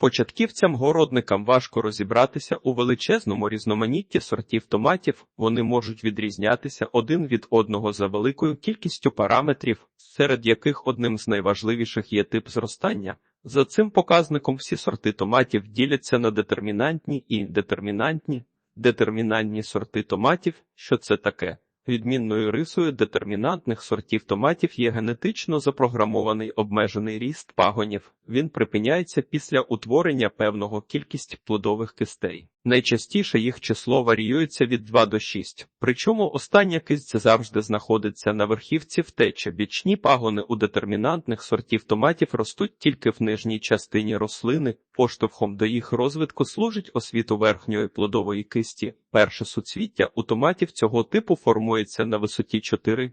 Початківцям-городникам важко розібратися у величезному різноманітті сортів томатів, вони можуть відрізнятися один від одного за великою кількістю параметрів, серед яких одним з найважливіших є тип зростання. За цим показником всі сорти томатів діляться на детермінантні і індетермінантні. Детермінантні сорти томатів, що це таке? Відмінною рисою детермінантних сортів томатів є генетично запрограмований обмежений ріст пагонів. Він припиняється після утворення певного кількості плодових кистей. Найчастіше їх число варіюється від 2 до 6, причому остання кисть завжди знаходиться на верхівці втечі. Бічні пагони у детермінантних сортів томатів ростуть тільки в нижній частині рослини, поштовхом до їх розвитку служить освіту верхньої плодової кисті. Перше суцвіття у томатів цього типу формується на висоті 4-8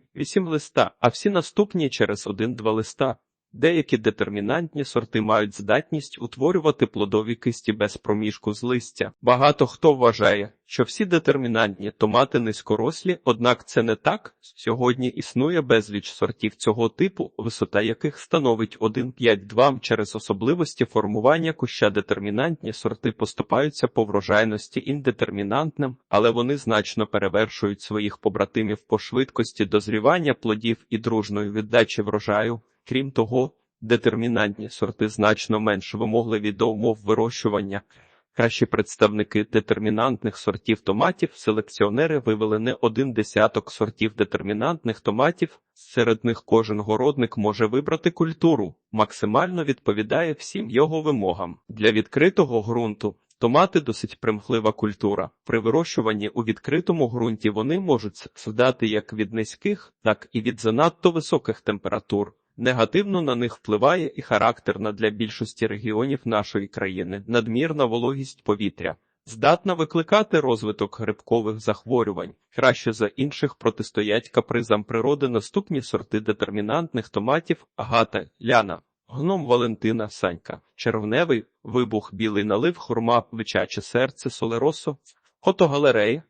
листа, а всі наступні через 1-2 листа. Деякі детермінантні сорти мають здатність утворювати плодові кисті без проміжку з листя. Багато хто вважає, що всі детермінантні томати низькорослі, однак це не так. Сьогодні існує безліч сортів цього типу, висота яких становить 1,5-2 через особливості формування куща детермінантні сорти поступаються по врожайності індетермінантним, але вони значно перевершують своїх побратимів по швидкості дозрівання плодів і дружної віддачі врожаю. Крім того, детермінантні сорти значно менш вимогливі до умов вирощування. Кращі представники детермінантних сортів томатів селекціонери вивели не один десяток сортів детермінантних томатів, серед них кожен городник може вибрати культуру, максимально відповідає всім його вимогам. Для відкритого ґрунту томати досить примхлива культура. При вирощуванні у відкритому ґрунті вони можуть страдати як від низьких, так і від занадто високих температур. Негативно на них впливає і характерна для більшості регіонів нашої країни надмірна вологість повітря, здатна викликати розвиток грибкових захворювань. Краще за інших протистоять капризам природи наступні сорти детермінантних томатів агата, ляна, гном Валентина, санька, червневий, вибух, білий налив, хурма, плечаче серце, солеросо, фотогалерея.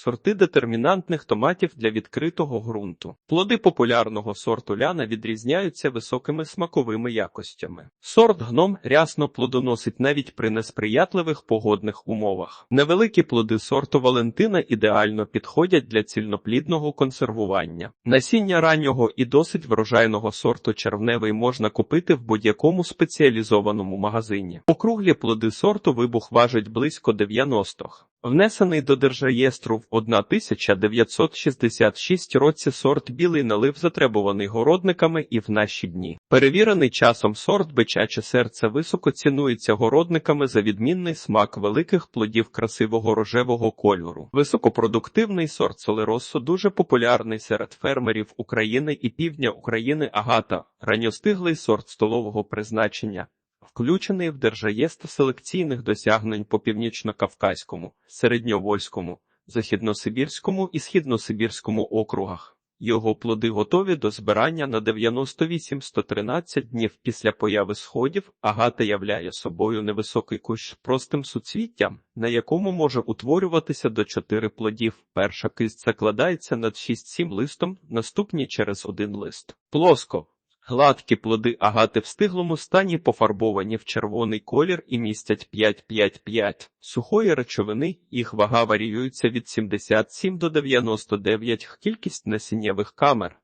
Сорти детермінантних томатів для відкритого ґрунту. Плоди популярного сорту ляна відрізняються високими смаковими якостями. Сорт гном рясно плодоносить навіть при несприятливих погодних умовах. Невеликі плоди сорту Валентина ідеально підходять для цільноплідного консервування. Насіння раннього і досить врожайного сорту червневий можна купити в будь-якому спеціалізованому магазині. Округлі плоди сорту вибух важить близько 90-х. Внесений до держреєстру в 1966 році сорт білий налив затребуваний городниками і в наші дні. Перевірений часом сорт бичаче серце високо цінується городниками за відмінний смак великих плодів красивого рожевого кольору. Високопродуктивний сорт солеросо дуже популярний серед фермерів України і півдня України агата, ранньостиглий сорт столового призначення включений в держреєстр селекційних досягнень по північно-кавказькому, середньовольському, західносибірському і східносибірському округах. Його плоди готові до збирання на 98-113 днів після появи сходів. Агата являє собою невисокий кущ з простим суцвіттям, на якому може утворюватися до 4 плодів. Перша кисть закладається над 6-7 листом, наступні через один лист. Плоско. Гладкі плоди агати в стиглому стані пофарбовані в червоний колір і містять 5-5-5 сухої речовини, їх вага варіюється від 77 до 99, кількість насіннєвих камер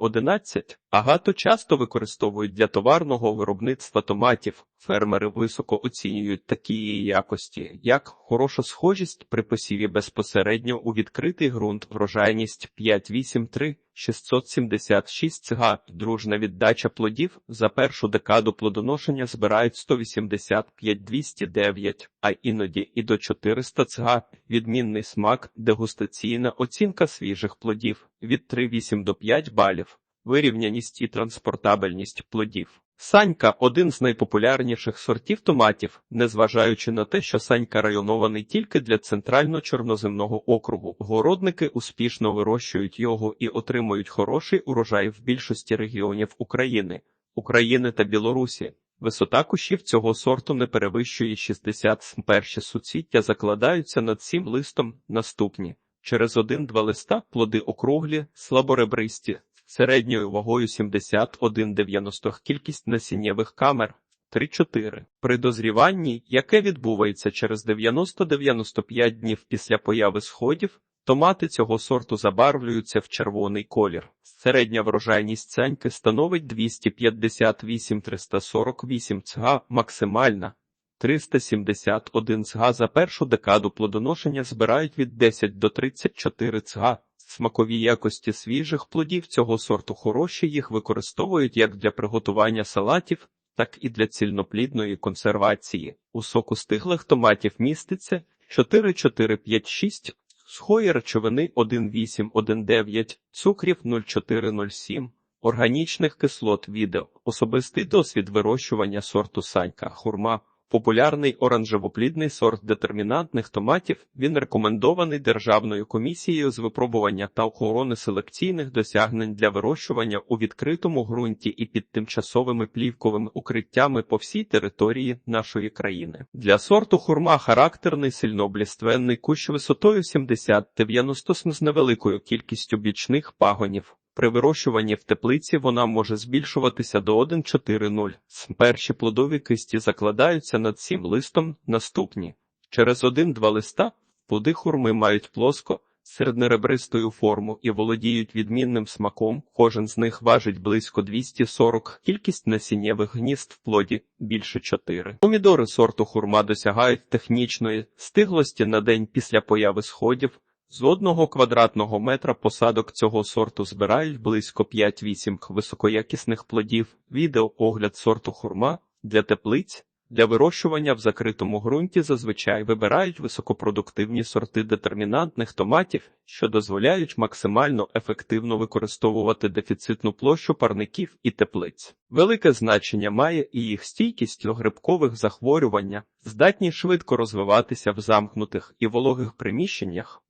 7-11. Агату часто використовують для товарного виробництва томатів. Фермери високо оцінюють такі її якості, як хороша схожість при посіві безпосередньо у відкритий ґрунт, врожайність 5-8-3, 676 га, дружна віддача плодів за першу декаду плодоношення збирають 185-209, а іноді і до 400 цга, відмінний смак, дегустаційна оцінка свіжих плодів від 3,8 до 5 балів, вирівняність і транспортабельність плодів. Санька один з найпопулярніших сортів томатів, незважаючи на те, що санька районований тільки для центрально-чорноземного округу. Городники успішно вирощують його і отримують хороший урожай в більшості регіонів України, України та Білорусі. Висота кущів цього сорту не перевищує 60 перші суцвіття закладаються над сім листом наступні. Через один-два листа плоди округлі, слаборебристі, середньою вагою 71-90 кількість насіннєвих камер 3-4. При дозріванні, яке відбувається через 90-95 днів після появи сходів, томати цього сорту забарвлюються в червоний колір. Середня врожайність ценьки становить 258-348 цга, максимальна 371 цга за першу декаду плодоношення збирають від 10 до 34 цга. Смакові якості свіжих плодів цього сорту хороші, їх використовують як для приготування салатів, так і для цільноплідної консервації. У соку стиглих томатів міститься 4,4,5,6, сухої речовини 1,8,1,9, цукрів 0,4,0,7, органічних кислот відео, особистий досвід вирощування сорту санька, хурма. Популярний оранжевоплідний сорт детермінантних томатів, він рекомендований Державною комісією з випробування та охорони селекційних досягнень для вирощування у відкритому ґрунті і під тимчасовими плівковими укриттями по всій території нашої країни. Для сорту хурма характерний сильнообліственний кущ висотою 70-90 см з невеликою кількістю бічних пагонів. При вирощуванні в теплиці вона може збільшуватися до 1,4,0. Перші плодові кисті закладаються над цим листом наступні. Через один-два листа плоди хурми мають плоско, середнеребристою форму і володіють відмінним смаком. Кожен з них важить близько 240, кількість насіннєвих гнізд в плоді більше 4. Помідори сорту хурма досягають технічної стиглості на день після появи сходів. З одного квадратного метра посадок цього сорту збирають близько 5-8 високоякісних плодів. Відео огляд сорту хурма для теплиць. Для вирощування в закритому ґрунті зазвичай вибирають високопродуктивні сорти детермінантних томатів, що дозволяють максимально ефективно використовувати дефіцитну площу парників і теплиць. Велике значення має і їх стійкість до грибкових захворювання, здатність швидко розвиватися в замкнутих і вологих приміщеннях.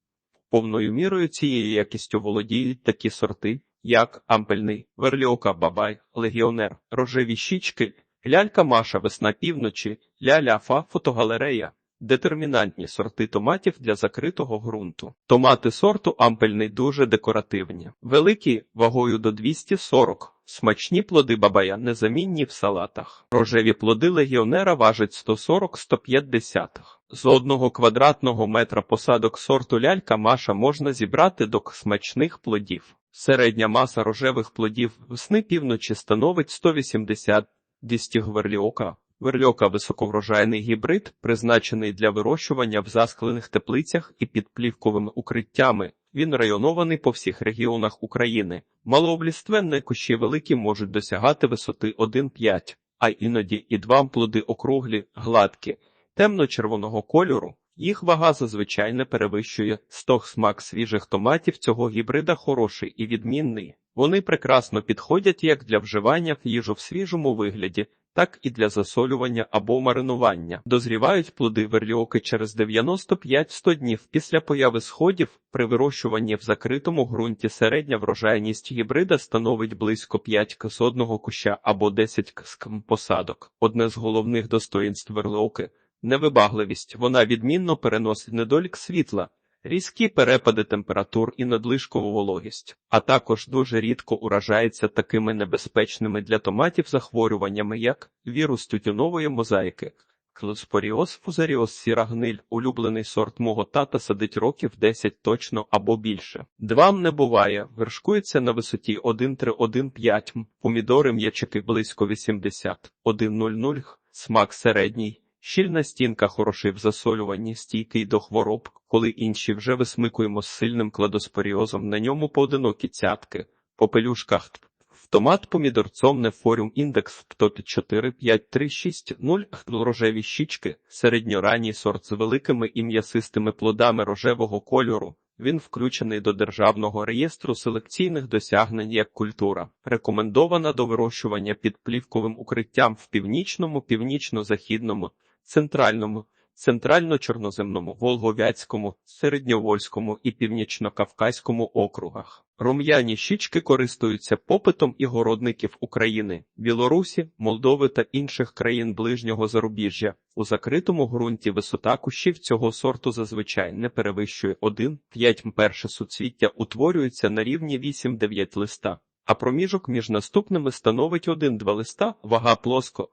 Повною мірою цією якістю володіють такі сорти, як ампельний, верліока бабай, легіонер, рожеві щічки, лялька Маша, весна півночі, ля-ля-фа, фотогалерея, детермінантні сорти томатів для закритого ґрунту. Томати сорту ампельний дуже декоративні, великі вагою до 240. Смачні плоди бабая незамінні в салатах. Рожеві плоди легіонера важать 140-150. З одного квадратного метра посадок сорту лялька Маша можна зібрати до смачних плодів. Середня маса рожевих плодів весни півночі становить 180 дістіг верліока. Верльока високоврожайний гібрид, призначений для вирощування в засклених теплицях і під плівковими укриттями. Він районований по всіх регіонах України. Малообліственні кущі великі можуть досягати висоти 1,5, а іноді і два плоди округлі, гладкі, темно-червоного кольору. Їх вага зазвичай не перевищує 100 смак свіжих томатів цього гібрида хороший і відмінний. Вони прекрасно підходять як для вживання в їжу в свіжому вигляді, так і для засолювання або маринування. Дозрівають плоди верліоки через 95-100 днів після появи сходів. При вирощуванні в закритому ґрунті середня врожайність гібрида становить близько 5 к з одного куща або 10 к з посадок. Одне з головних достоїнств верліоки – невибагливість. Вона відмінно переносить недолік світла. Різкі перепади температур і надлишкову вологість, а також дуже рідко уражається такими небезпечними для томатів захворюваннями, як вірус тютюнової мозаїки, клоспоріоз, фузаріоз, сіра гниль, улюблений сорт мого тата садить років 10 точно або більше. Двам не буває, вершкується на висоті 1,3-1,5 м, помідори м'ячики близько 80, 1,00, смак середній. Щільна стінка хороший в засолюванні, стійкий до хвороб, коли інші вже висмикуємо з сильним кладоспоріозом, на ньому поодинокі цятки, по пелюшках. В томат помідорцом нефоріум індекс в топі 4, 5, 3, 6, 0, рожеві щічки, середньоранній сорт з великими і м'ясистими плодами рожевого кольору. Він включений до Державного реєстру селекційних досягнень як культура, рекомендована до вирощування під плівковим укриттям в північному, північно-західному, центральному, центрально-чорноземному, волговяцькому, середньовольському і північно-кавказькому округах. Рум'яні щічки користуються попитом і городників України, Білорусі, Молдови та інших країн ближнього зарубіжжя. У закритому ґрунті висота кущів цього сорту зазвичай не перевищує 1-5 перше суцвіття утворюється на рівні 8-9 листа, а проміжок між наступними становить 1-2 листа, вага плоско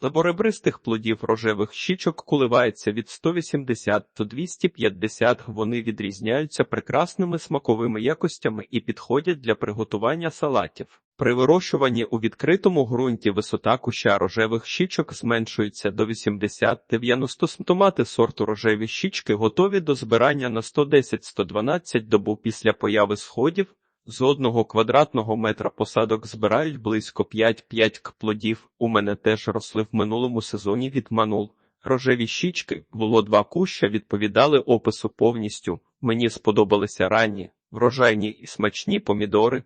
Слаборебристих плодів рожевих щічок коливається від 180 до 250. Вони відрізняються прекрасними смаковими якостями і підходять для приготування салатів. При вирощуванні у відкритому ґрунті висота куща рожевих щічок зменшується до 80-90 см. Томати сорту рожеві щічки готові до збирання на 110-112 добу після появи сходів. З одного квадратного метра посадок збирають близько 5-5 к плодів. У мене теж росли в минулому сезоні від манул. Рожеві щічки було два куща, відповідали опису повністю. Мені сподобалися ранні, врожайні і смачні помідори.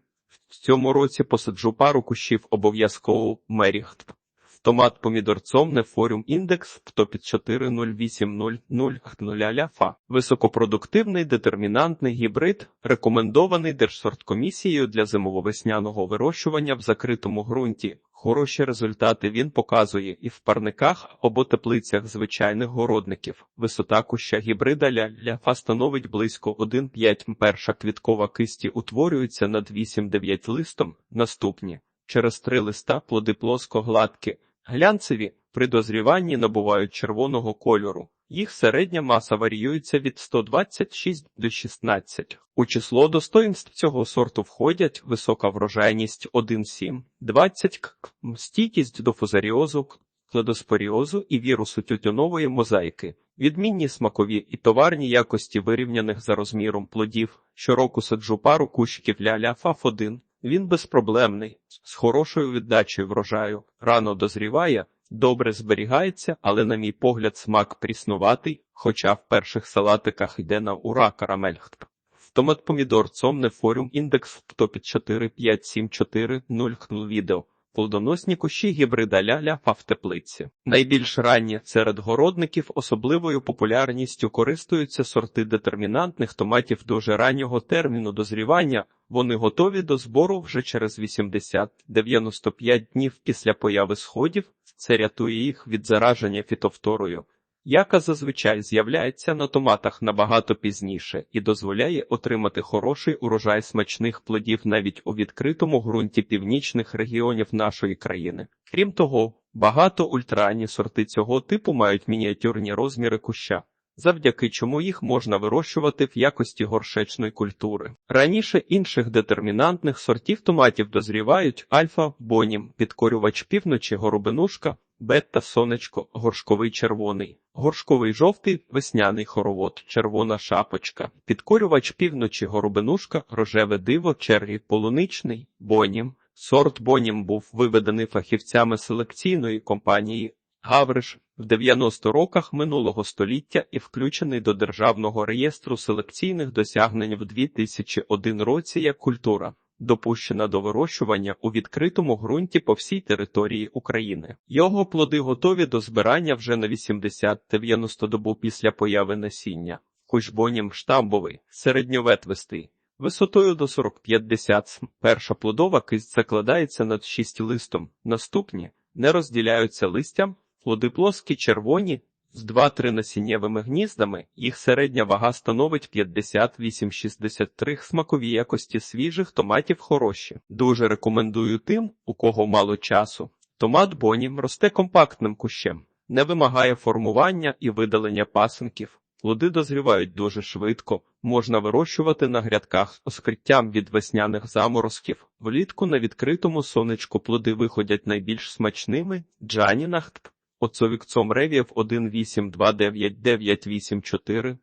В цьому році посаджу пару кущів обов'язково меріхт. Томат помідорцом нефоріум індекс в під 40800 ляфа. Високопродуктивний детермінантний гібрид, рекомендований Держсорткомісією для зимово-весняного вирощування в закритому ґрунті. Хороші результати він показує і в парниках або теплицях звичайних городників. Висота куща гібрида ля-ляфа становить близько 1,5 Перша квіткова кисті утворюється над 8-9 листом. Наступні через три листа плоди плоско гладкі. Глянцеві при дозріванні набувають червоного кольору. Їх середня маса варіюється від 126 до 16. У число достоїнств цього сорту входять висока врожайність 1,7, 20 к, стійкість до фузаріозу, кладоспоріозу і вірусу тютюнової мозаїки, відмінні смакові і товарні якості вирівняних за розміром плодів. Щороку саджу пару кущиків ля-ля фаф-1. Він безпроблемний, з хорошою віддачею врожаю, рано дозріває, добре зберігається, але, на мій погляд, смак пріснуватий, хоча в перших салатиках йде на ура карамельхт. Томат помідор цомне форум індекс в топі 45740 відео. Плодоносні кущі гібрида ляля -ля в теплиці. Найбільш ранні серед городників особливою популярністю користуються сорти детермінантних томатів дуже раннього терміну дозрівання. Вони готові до збору вже через 80-95 днів після появи сходів. Це рятує їх від зараження фітовторою яка зазвичай з'являється на томатах набагато пізніше і дозволяє отримати хороший урожай смачних плодів навіть у відкритому ґрунті північних регіонів нашої країни. Крім того, багато ультрані сорти цього типу мають мініатюрні розміри куща. Завдяки чому їх можна вирощувати в якості горшечної культури. Раніше інших детермінантних сортів томатів дозрівають альфа, бонім, підкорювач півночі, горобинушка, бетта, сонечко, горшковий червоний, горшковий жовтий, весняний хоровод, червона шапочка, підкорювач півночі, горобинушка, рожеве диво, черрі, полуничний, бонім. Сорт бонім був виведений фахівцями селекційної компанії Гавриш в 90 роках минулого століття і включений до Державного реєстру селекційних досягнень в 2001 році як культура допущена до вирощування у відкритому ґрунті по всій території України. Його плоди готові до збирання вже на 80-90 добу після появи насіння. Кущбонім штамбовий, середньоветвистий, висотою до 40-50 см. Перша плодова кисть закладається над 6 листом. Наступні не розділяються листям, плоди плоскі, червоні, з 2-3 насіннєвими гніздами їх середня вага становить 58-63 смакові якості свіжих томатів хороші. Дуже рекомендую тим, у кого мало часу. Томат бонім росте компактним кущем, не вимагає формування і видалення пасинків. Плоди дозрівають дуже швидко, можна вирощувати на грядках з оскриттям від весняних заморозків. Влітку на відкритому сонечку плоди виходять найбільш смачними джанінахт Оцовікцом ревів 1829984,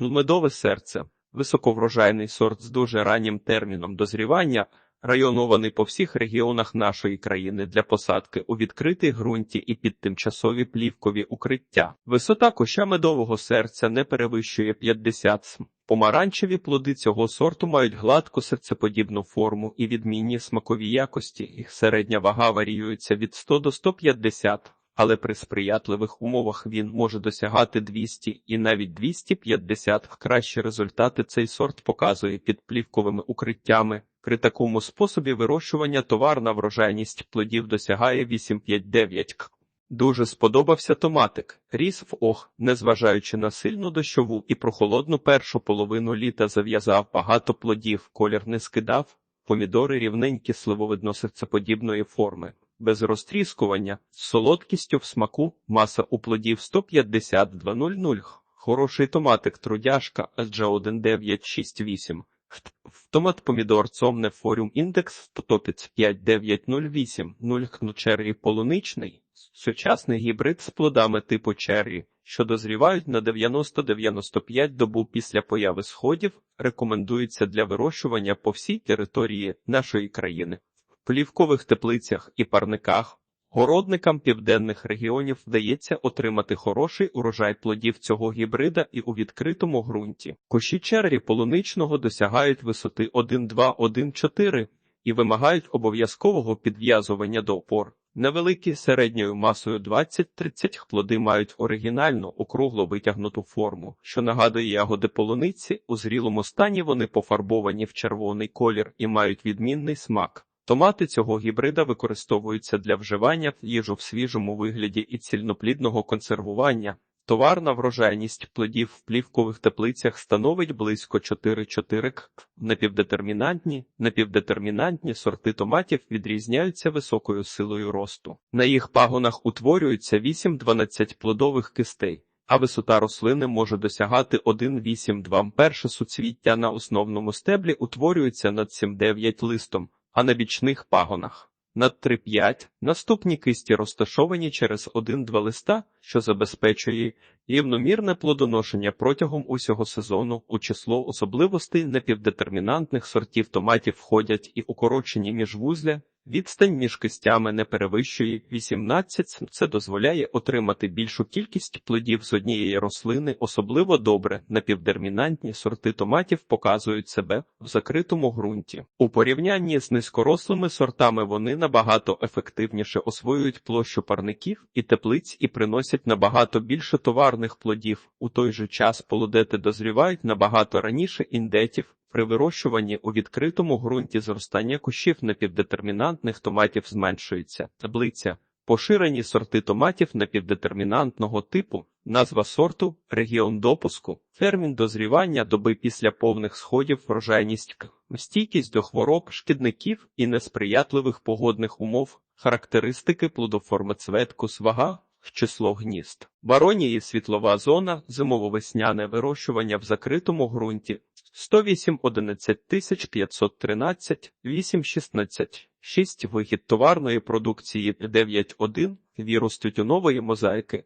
медове серце, високоврожайний сорт з дуже раннім терміном дозрівання, районований по всіх регіонах нашої країни для посадки у відкритій ґрунті і під тимчасові плівкові укриття. Висота куща медового серця не перевищує 50 см. Помаранчеві плоди цього сорту мають гладку серцеподібну форму і відмінні смакові якості. Їх середня вага варіюється від 100 до 150 але при сприятливих умовах він може досягати 200 і навіть 250. Кращі результати цей сорт показує під плівковими укриттями. При такому способі вирощування товарна врожайність плодів досягає 8-5-9 к. Дуже сподобався томатик. Ріс в ох, незважаючи на сильну дощову і прохолодну першу половину літа зав'язав багато плодів, колір не скидав, помідори рівненькі сливовидно серцеподібної форми. Без розтріскування, з солодкістю в смаку, маса у плодів 152,00. Хороший томатик трудяшка SG1968. Томат помідор цомне форум індекс топіц 5908 0 черрі полуничний. Сучасний гібрид з плодами типу черрі, що дозрівають на 90-95 добу після появи сходів, рекомендується для вирощування по всій території нашої країни. Плівкових теплицях і парниках городникам південних регіонів вдається отримати хороший урожай плодів цього гібрида і у відкритому ґрунті. Кущі черрі полуничного досягають висоти 1,2-1,4 і вимагають обов'язкового підв'язування до опор. Невеликі середньою масою 20-30 плоди мають оригінальну округло витягнуту форму, що нагадує ягоди полуниці. У зрілому стані вони пофарбовані в червоний колір і мають відмінний смак. Томати цього гібрида використовуються для вживання в їжу в свіжому вигляді і цільноплідного консервування. Товарна врожайність плодів в плівкових теплицях становить близько 4-4 к. Напівдетермінантні, напівдетермінантні сорти томатів відрізняються високою силою росту. На їх пагонах утворюються 8-12 плодових кистей, а висота рослини може досягати 1,8-2 Перше суцвіття на основному стеблі утворюється над 7-9 листом, а на бічних пагонах над 3-5 наступні кисті розташовані через 1-2 листа, що забезпечує рівномірне плодоношення протягом усього сезону. У число особливостей непівдетермінантних сортів томатів входять і укорочені міжвузля, Відстань між кистями не перевищує 18, це дозволяє отримати більшу кількість плодів з однієї рослини, особливо добре напівдермінантні сорти томатів показують себе в закритому ґрунті. У порівнянні з низькорослими сортами вони набагато ефективніше освоюють площу парників і теплиць і приносять набагато більше товарних плодів. У той же час полудети дозрівають набагато раніше індетів. При вирощуванні у відкритому ґрунті зростання кущів напівдетермінантних томатів зменшується. Таблиця. Поширені сорти томатів напівдетермінантного типу, назва сорту, регіон допуску, термін дозрівання доби після повних сходів, врожайність стійкість до хвороб, шкідників і несприятливих погодних умов, характеристики плодоформи цветкус, вага, число гнізд. Баронії світлова зона, зимово-весняне вирощування в закритому ґрунті, 108 11 513 8 16 6 вихід товарної продукції 9.1 вірус тютюнової мозаїки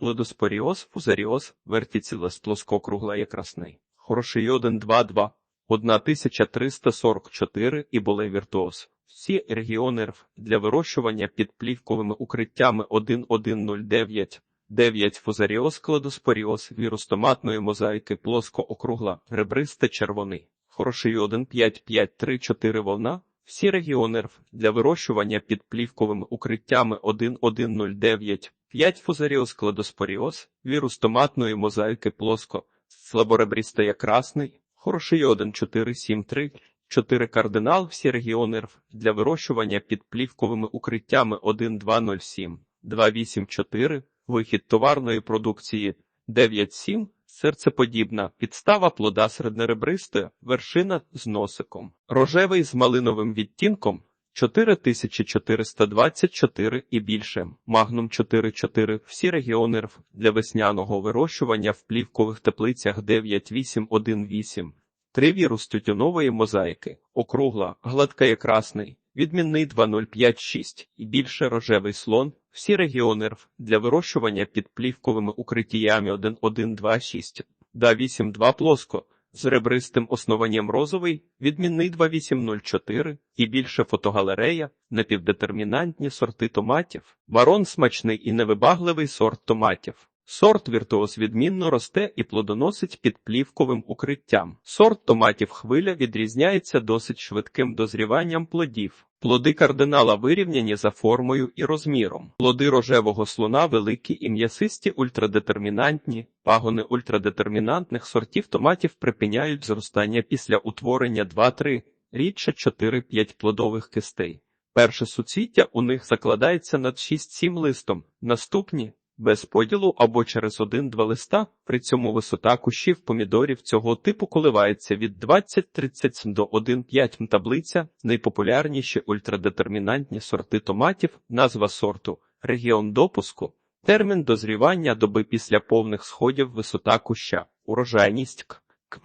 ледоспоріоз, фузаріоз, вертіцілес плоскокругла якрасний. Хороший 1 2 2 1344 і болей віртуоз. Всі регіони РФ для вирощування під плівковими укриттями 1109 9 фузаріоз, кладоспоріоз, вірус томатної мозаїки, плоско-округла, ребристе червоний, хороший 1, 5, 5, 3, 4 волна, всі регіони РФ для вирощування під плівковими укриттями 1109, 5 фузаріоз, кладоспоріоз, вірус томатної мозаїки, плоско, слаборебристе красний, хороший 1, 4, 7, 3, 4 кардинал, всі регіони РФ для вирощування під плівковими укриттями. 1207, 284, Вихід товарної продукції. 9,7, серцеподібна, підстава плода середнеребристої, вершина з носиком, рожевий з малиновим відтінком 4424 і більше, магнум 44, всі регіони РФ для весняного вирощування в плівкових теплицях 9818, три вірус тютюнової мозаїки, округла, гладка і красний, відмінний 2056 і більше рожевий слон. Всі регіони РФ для вирощування під плівковими укриттями 1126, да 82 плоско, з ребристим основанням розовий, відмінний 2804 і більше фотогалерея, напівдетермінантні сорти томатів, барон смачний і невибагливий сорт томатів. Сорт віртуоз відмінно росте і плодоносить під плівковим укриттям. Сорт томатів хвиля відрізняється досить швидким дозріванням плодів. Плоди кардинала вирівняні за формою і розміром. Плоди рожевого слона великі і м'ясисті ультрадетермінантні, пагони ультрадетермінантних сортів томатів припиняють зростання після утворення 2-3, рідше 4-5 плодових кистей. Перше суцвіття у них закладається над 6-7 листом, наступні без поділу або через один-два листа. При цьому висота кущів помідорів цього типу коливається від 20-30 до 1,5 таблиця. Найпопулярніші ультрадетермінантні сорти томатів, назва сорту, регіон допуску, термін дозрівання доби після повних сходів, висота куща, урожайність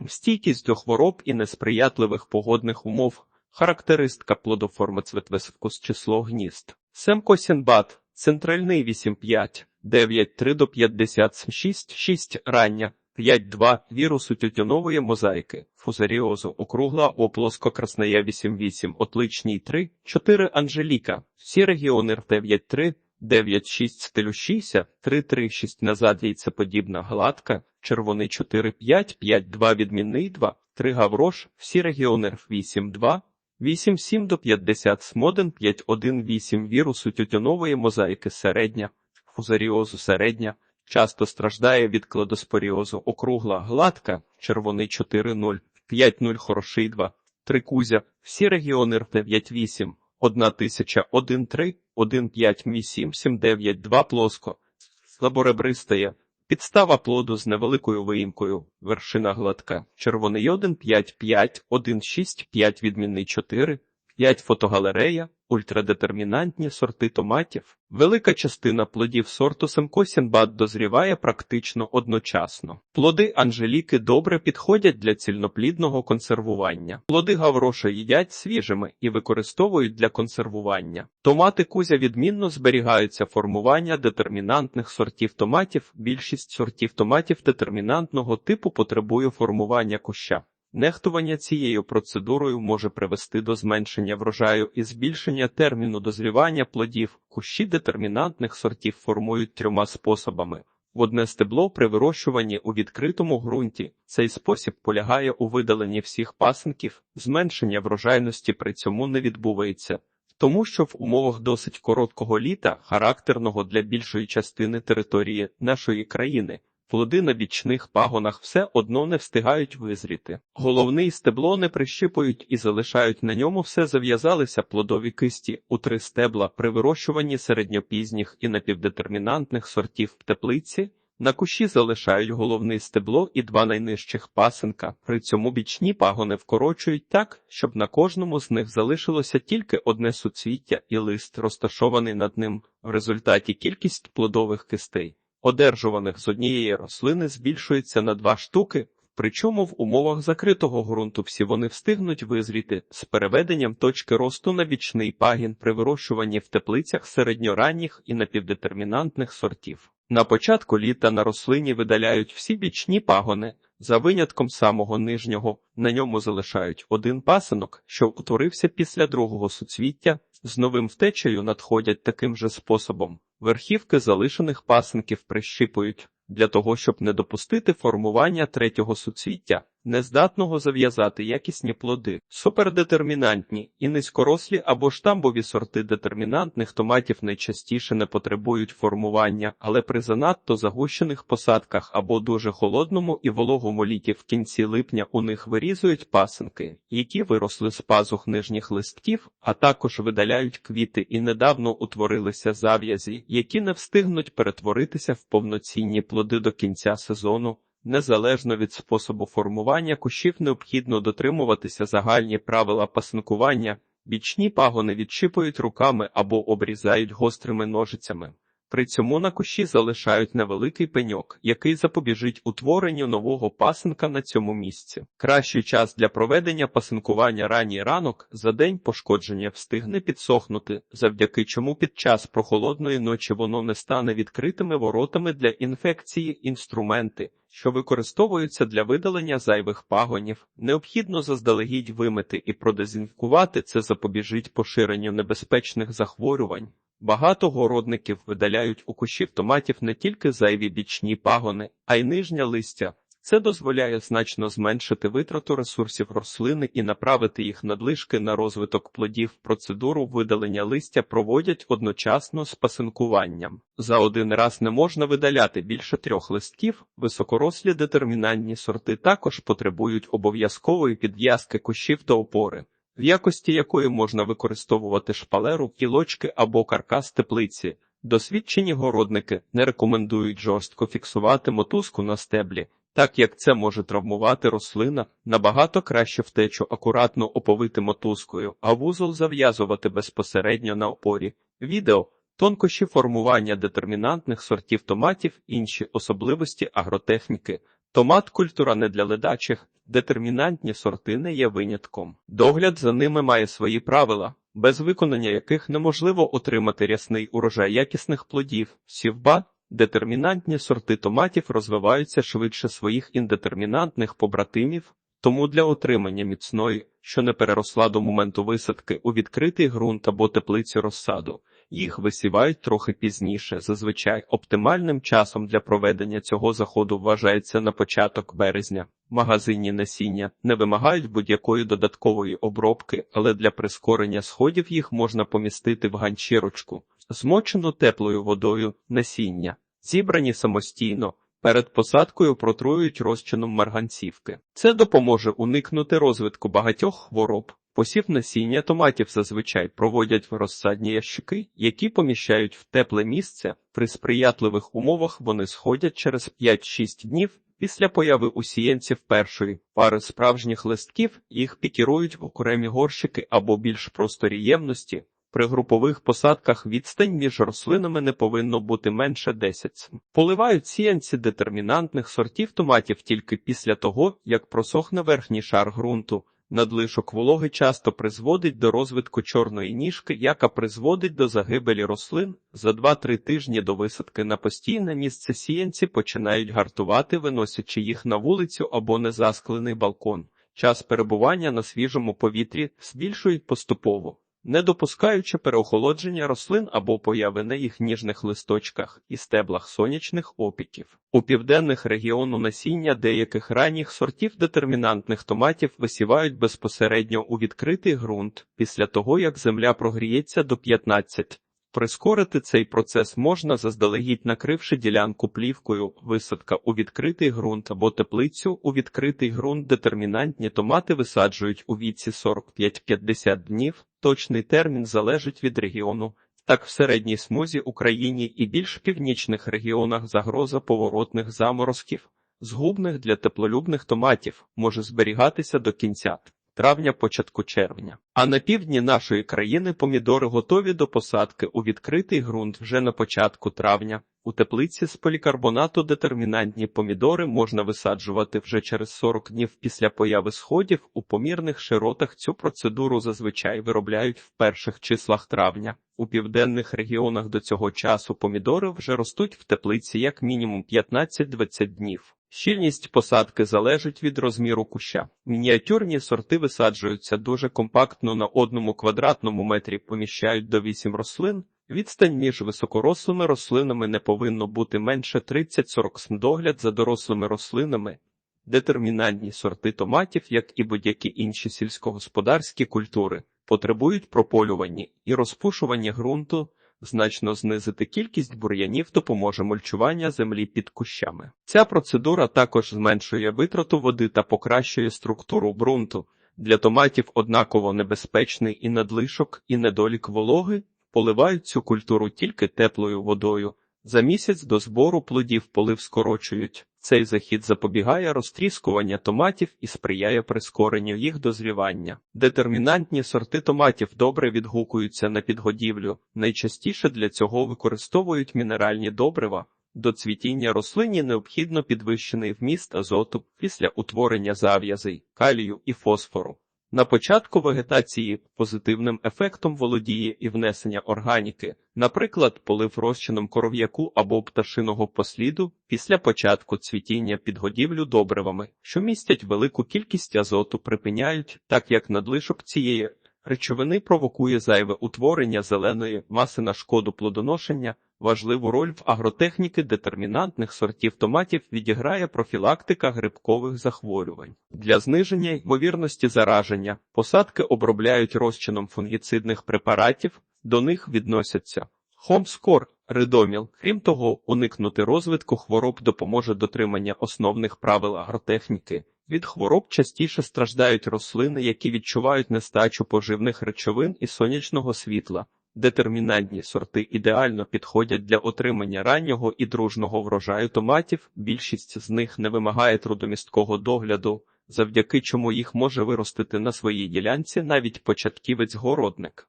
стійкість до хвороб і несприятливих погодних умов, характеристика плодоформи цветвискус число гнізд. Семкосінбат, центральний 8,5, 9,3 до 56, 6 рання, 5,2 вірусу тютюнової мозаїки, фузаріозу, округла оплоско красная 8,8, отличній 3, 4 Анжеліка, всі регіони 9,3, 9,6 стелющийся, 3,3,6 назад яйцеподібна гладка, червоний 4,5, 5,2 відмінний 2, 3 гаврош, всі регіони 8,2, 8,7 до 50 смоден 5,1,8 вірусу тютюнової мозаїки середня, фузаріозу середня, часто страждає від кладоспоріозу округла гладка, червоний 4,0, 5,0 хороший 2, 3 кузя, всі регіони 9,8, 1 тисяча 1,3, 1,5 мі 7, 7,9, 2 плоско, слаборебристає, Підстава плоду з невеликою виїмкою, вершина гладка, червоний 1, 5, 5, 1, 6, 5, відмінний 4, 5 фотогалерея, ультрадетермінантні сорти томатів. Велика частина плодів сорту Семкосінбат дозріває практично одночасно. Плоди Анжеліки добре підходять для цільноплідного консервування. Плоди гавроша їдять свіжими і використовують для консервування. Томати кузя відмінно зберігаються формування детермінантних сортів томатів. Більшість сортів томатів детермінантного типу потребує формування куща. Нехтування цією процедурою може привести до зменшення врожаю і збільшення терміну дозрівання плодів. Кущі детермінантних сортів формують трьома способами. В одне стебло при вирощуванні у відкритому ґрунті. Цей спосіб полягає у видаленні всіх пасинків, зменшення врожайності при цьому не відбувається. Тому що в умовах досить короткого літа, характерного для більшої частини території нашої країни, Плоди на бічних пагонах все одно не встигають визріти. Головний стебло не прищипують і залишають на ньому все зав'язалися плодові кисті у три стебла при вирощуванні середньопізніх і напівдетермінантних сортів в теплиці. На кущі залишають головне стебло і два найнижчих пасенка. При цьому бічні пагони вкорочують так, щоб на кожному з них залишилося тільки одне суцвіття і лист, розташований над ним. В результаті кількість плодових кистей одержуваних з однієї рослини збільшується на два штуки, причому в умовах закритого ґрунту всі вони встигнуть визріти з переведенням точки росту на бічний пагін при вирощуванні в теплицях середньоранніх і напівдетермінантних сортів. На початку літа на рослині видаляють всі бічні пагони, за винятком самого нижнього, на ньому залишають один пасинок, що утворився після другого суцвіття, з новим втечею надходять таким же способом. Верхівки залишених пасинків прищипують для того, щоб не допустити формування третього суцвіття, нездатного зав'язати якісні плоди, супердетермінантні і низькорослі або штамбові сорти детермінантних томатів найчастіше не потребують формування, але при занадто загущених посадках або дуже холодному і вологому літі в кінці липня у них вирізують пасинки, які виросли з пазух нижніх листків, а також видаляють квіти і недавно утворилися зав'язі, які не встигнуть перетворитися в повноцінні плоди до кінця сезону. Незалежно від способу формування кущів необхідно дотримуватися загальні правила пасинкування, бічні пагони відчіпують руками або обрізають гострими ножицями. При цьому на кущі залишають невеликий пеньок, який запобіжить утворенню нового пасинка на цьому місці. Кращий час для проведення пасинкування ранній ранок за день пошкодження встигне підсохнути, завдяки чому під час прохолодної ночі воно не стане відкритими воротами для інфекції інструменти. Що використовуються для видалення зайвих пагонів, необхідно заздалегідь вимити і продезінфікувати це запобіжить поширенню небезпечних захворювань. Багато городників видаляють у кущів томатів не тільки зайві бічні пагони, а й нижня листя. Це дозволяє значно зменшити витрату ресурсів рослини і направити їх надлишки на розвиток плодів. Процедуру видалення листя проводять одночасно з пасинкуванням. За один раз не можна видаляти більше трьох листків. Високорослі детермінантні сорти також потребують обов'язкової підв'язки кущів до опори в якості якої можна використовувати шпалеру, кілочки або каркас теплиці. Досвідчені городники не рекомендують жорстко фіксувати мотузку на стеблі, так як це може травмувати рослина, набагато краще втечу акуратно оповити мотузкою, а вузол зав'язувати безпосередньо на опорі. Відео Тонкощі формування детермінантних сортів томатів, інші особливості агротехніки. Томат культура не для ледачих, детермінантні сорти не є винятком. Догляд за ними має свої правила, без виконання яких неможливо отримати рясний урожай якісних плодів. Сівба детермінантні сорти томатів розвиваються швидше своїх індетермінантних побратимів, тому для отримання міцної, що не переросла до моменту висадки у відкритий ґрунт або теплицю розсаду. Їх висівають трохи пізніше. Зазвичай оптимальним часом для проведення цього заходу вважається на початок березня. Магазинні насіння не вимагають будь-якої додаткової обробки, але для прискорення сходів їх можна помістити в ганчірочку, змочену теплою водою насіння, зібрані самостійно. Перед посадкою протрують розчином марганцівки. Це допоможе уникнути розвитку багатьох хвороб. Посів насіння томатів зазвичай проводять в розсадні ящики, які поміщають в тепле місце. При сприятливих умовах вони сходять через 5-6 днів після появи у сіянців першої пари справжніх листків, їх пікірують в окремі горщики або більш просторі ємності. При групових посадках відстань між рослинами не повинно бути менше 10 см. Поливають сіянці детермінантних сортів томатів тільки після того, як просохне верхній шар ґрунту. Надлишок вологи часто призводить до розвитку чорної ніжки, яка призводить до загибелі рослин. За 2-3 тижні до висадки на постійне місце сіянці починають гартувати, виносячи їх на вулицю або незасклений балкон. Час перебування на свіжому повітрі збільшують поступово не допускаючи переохолодження рослин або появи на їх ніжних листочках і стеблах сонячних опіків. У південних регіону насіння деяких ранніх сортів детермінантних томатів висівають безпосередньо у відкритий ґрунт після того, як земля прогріється до 15. Прискорити цей процес можна заздалегідь накривши ділянку плівкою, висадка у відкритий ґрунт або теплицю у відкритий ґрунт детермінантні томати висаджують у віці 45-50 днів. Точний термін залежить від регіону. Так в середній смузі Україні і більш північних регіонах загроза поворотних заморозків, згубних для теплолюбних томатів, може зберігатися до кінця травня, початку червня. А на півдні нашої країни помідори готові до посадки у відкритий ґрунт вже на початку травня. У теплиці з полікарбонату детермінантні помідори можна висаджувати вже через 40 днів після появи сходів. У помірних широтах цю процедуру зазвичай виробляють в перших числах травня. У південних регіонах до цього часу помідори вже ростуть в теплиці як мінімум 15-20 днів. Щільність посадки залежить від розміру куща. Мініатюрні сорти висаджуються дуже компактно на одному квадратному метрі поміщають до 8 рослин. Відстань між високорослими рослинами не повинно бути менше 30-40 см. Догляд за дорослими рослинами. Детермінантні сорти томатів, як і будь-які інші сільськогосподарські культури, потребують прополювання і розпушування ґрунту. Значно знизити кількість бур'янів допоможе мульчування землі під кущами. Ця процедура також зменшує витрату води та покращує структуру ґрунту. Для томатів однаково небезпечний і надлишок, і недолік вологи поливають цю культуру тільки теплою водою. За місяць до збору плодів полив скорочують. Цей захід запобігає розтріскування томатів і сприяє прискоренню їх дозрівання. Детермінантні сорти томатів добре відгукуються на підгодівлю. Найчастіше для цього використовують мінеральні добрива. До цвітіння рослині необхідно підвищений вміст азоту після утворення зав'язей, калію і фосфору. На початку вегетації позитивним ефектом володіє і внесення органіки, наприклад, полив розчином коров'яку або пташиного посліду після початку цвітіння підгодівлю добривами, що містять велику кількість азоту, припиняють, так як надлишок цієї речовини провокує зайве утворення зеленої маси на шкоду плодоношення. Важливу роль в агротехніки детермінантних сортів томатів відіграє профілактика грибкових захворювань. Для зниження ймовірності зараження посадки обробляють розчином фунгіцидних препаратів, до них відносяться хомскор, ридоміл. Крім того, уникнути розвитку хвороб допоможе дотримання основних правил агротехніки. Від хвороб частіше страждають рослини, які відчувають нестачу поживних речовин і сонячного світла. Детермінантні сорти ідеально підходять для отримання раннього і дружного врожаю томатів. Більшість з них не вимагає трудомісткого догляду, завдяки чому їх може виростити на своїй ділянці навіть початківець-городник.